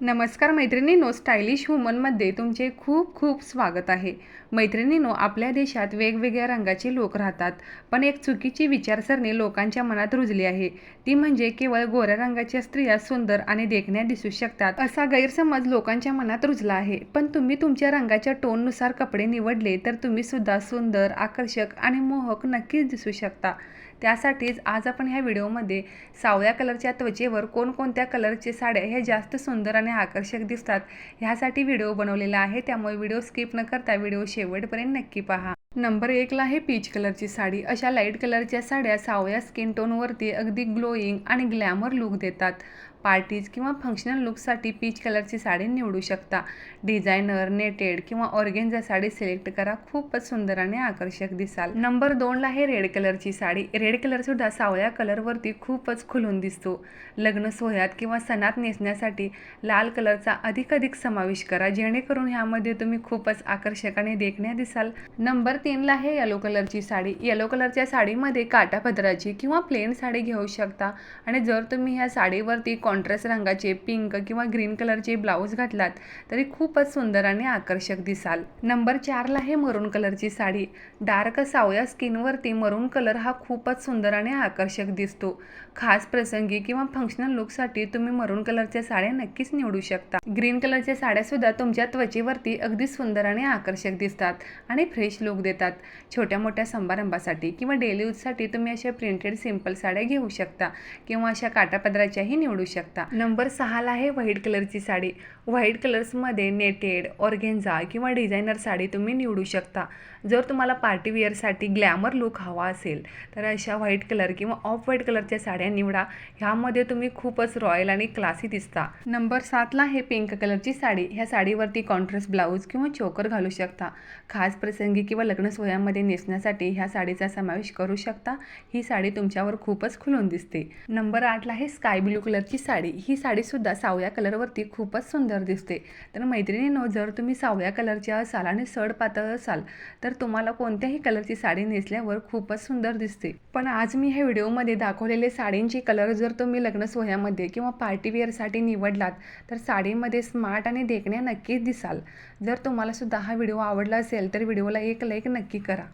नमस्कार मैत्रिणींनो स्टायलिश वुमनमध्ये तुमचे खूप खूप स्वागत आहे. मैत्रिणींनो आपल्या देशात वेगवेगळ्या रंगाचे लोक राहतात पण एक चुकीची विचारसरणी लोकांच्या मनात रुजली आहे. ती म्हणजे केवळ गोऱ्या रंगाच्या स्त्रिया सुंदर आणि देखण्या दिसू शकतात असा गैरसमज लोकांच्या मनात रुजला आहे. पण तुम्ही तुमच्या रंगाच्या टोननुसार कपडे निवडले तर तुम्ही सुद्धा सुंदर आकर्षक आणि मोहक नक्कीच दिसू शकता. त्यासाठीच आज आपण ह्या व्हिडिओमध्ये सावळ्या कलरच्या त्वचेवर कोणकोणत्या कलरचे साड्या ह्या जास्त सुंदर आणि आकर्षक दिसतात ह्यासाठी व्हिडिओ बनवलेला आहे. त्यामुळे व्हिडिओ स्किप न करता व्हिडिओ शेवटपर्यंत नक्की पहा. नंबर एकला आहे पीच कलरची साडी. अशा लाइट कलरच्या साड्या सावळ्या स्किन टोनवरती अगदी ग्लोईंग आणि ग्लॅमर लुक देतात. पार्टीज किंवा फंक्शनल लुकसाठी पीच कलरची साडी निवडू शकता. डिझायनर नेटेड किंवा ऑर्गेन्झा साडी सिलेक्ट करा. खूपच सुंदर आणि आकर्षक दिसाल. नंबर दोनला आहे रेड कलरची साडी. रेड कलरसुद्धा सावळ्या कलरवरती खूपच खुलून दिसतो. लग्न सोहळ्यात किंवा सणात नेसण्यासाठी लाल कलरचा अधिक अधिक समावेश करा. जेणेकरून ह्यामध्ये तुम्ही खूपच आकर्षक आणि देखण्या दिसाल. नंबर तीनला आहे येलो कलरची साडी. येलो कलरच्या साडीमध्ये काटापदराची किंवा प्लेन साडी घेऊ शकता. आणि जर तुम्ही ह्या साडीवरती कॉन्ट्रास्ट रंगाचे पिंक किंवा ग्रीन कलरचे ब्लाऊज घातलात तरी खूपच सुंदर आणि आकर्षक दिसाल. नंबर चारला आहे मरून कलरची साडी. डार्क सावया स्किनवरती मरून कलर हा खूपच सुंदर आणि आकर्षक दिसतो. खास प्रसंगी किंवा फंक्शनल लुकसाठी तुम्ही मरून कलरच्या साड्या नक्कीच निवडू शकता. ग्रीन कलरच्या साड्यासुद्धा तुमच्या त्वचेवरती अगदी सुंदर आणि आकर्षक दिसतात आणि फ्रेश लुक देतात. छोट्या मोठ्या समारंभासाठी किंवा डेली यूजसाठी तुम्ही अशा प्रिंटेड सिंपल साड्या घेऊ शकता किंवा अशा काटापदराच्याही निवडू शकता. नंबर सहाला आहे व्हाईट कलरची साडी. व्हाईट कलर्समध्ये नेटेड ऑर्गेन्झा किंवा डिझायनर साडी तुम्ही निवडू शकता. जर तुम्हाला पार्टीवेअरसाठी ग्लॅमर लुक हवा असेल तर अशा व्हाईट कलर किंवा ऑफ व्हाईट कलरच्या साड्या निवडा. ह्यामध्ये तुम्ही खूपच रॉयल आणि क्लासी दिसता. नंबर सातला आहे पिंक कलरची साडी. ह्या साडीवरती कॉन्ट्रास्ट ब्लाऊज किंवा चोकर घालू शकता. खास प्रसंगी किंवा लग्न सोहळ्यामध्ये नेसण्यासाठी ह्या साडीचा समावेश करू शकता. ही साडी तुमच्यावर खूपच खुलून दिसते. नंबर आठला आहे स्काय ब्लू कलरची साडी ही साडीसुद्धा सावळ्या कलरवरती खूपच सुंदर दिसते. तर मैत्रिणींनो जर तुम्ही सावळ्या कलरच्या असाल आणि सड पातळ असाल तर तुम्हाला कोणत्याही कलरची साडी नेसल्यावर खूपच सुंदर दिसते. पण आज मी ह्या व्हिडिओमध्ये दाखवलेले साडींचे कलर जर तुम्ही लग्न सोहळ्यामध्ये किंवा पार्टीवेअरसाठी निवडलात तर साडीमध्ये स्मार्ट आणि देखण्या नक्कीच दिसाल. जर तुम्हालासुद्धा हा व्हिडिओ आवडला असेल तर व्हिडिओला एक लाईक नक्की करा.